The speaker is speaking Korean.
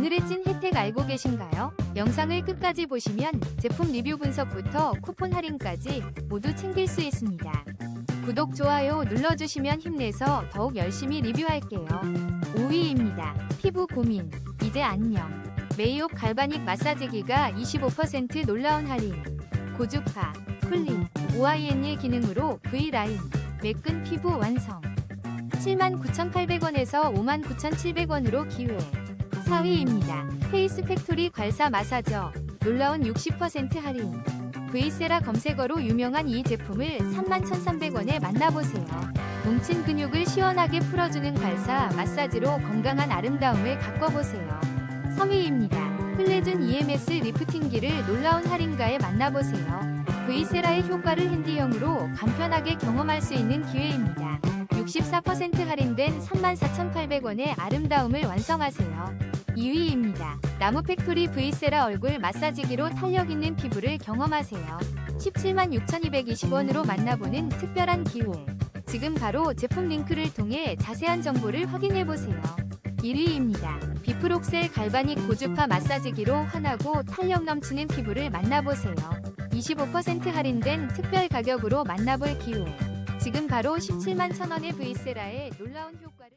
오늘의 찐 혜택 알고 계신가요? 영상을 끝까지 보시면 제품 리뷰 분석부터 쿠폰 할인까지 모두 챙길 수 있습니다. 구독, 좋아요 눌러주시면 힘내서 더욱 열심히 리뷰할게요. 5위입니다. 피부 고민, 이제 안녕. 메이옵 갈바닉 마사지기가 25% 놀라운 할인. 고주파, 쿨링, OIN일 기능으로 V라인, 매끈 피부 완성. 79,800원에서 59,700원으로 기회. 4위입니다. 페이스 팩토리 괄사 마사저, 놀라운 60% 할인. V세라 검색어로 유명한 이 제품을 31,300원에 만나보세요. 뭉친 근육을 시원하게 풀어주는 괄사 마사지로 건강한 아름다움을 가꿔보세요. 3위입니다. 클레준 EMS 리프팅기를 놀라운 할인가에 만나보세요. V세라의 효과를 핸디형으로 간편하게 경험할 수 있는 기회입니다. 64% 할인된 34,800원의 아름다움을 완성하세요. 2위입니다. 나무 팩토리 V세라 얼굴 마사지기로 탄력 있는 피부를 경험하세요. 17만 6,220원으로 만나보는 특별한 기회. 지금 바로 제품 링크를 통해 자세한 정보를 확인해 보세요. 1위입니다. 비프록셀 갈바닉 고주파 마사지기로 환하고 탄력 넘치는 피부를 만나보세요. 25% 할인된 특별 가격으로 만나볼 기회. 지금 바로 17만 1,000원의 V세라의 놀라운 효과를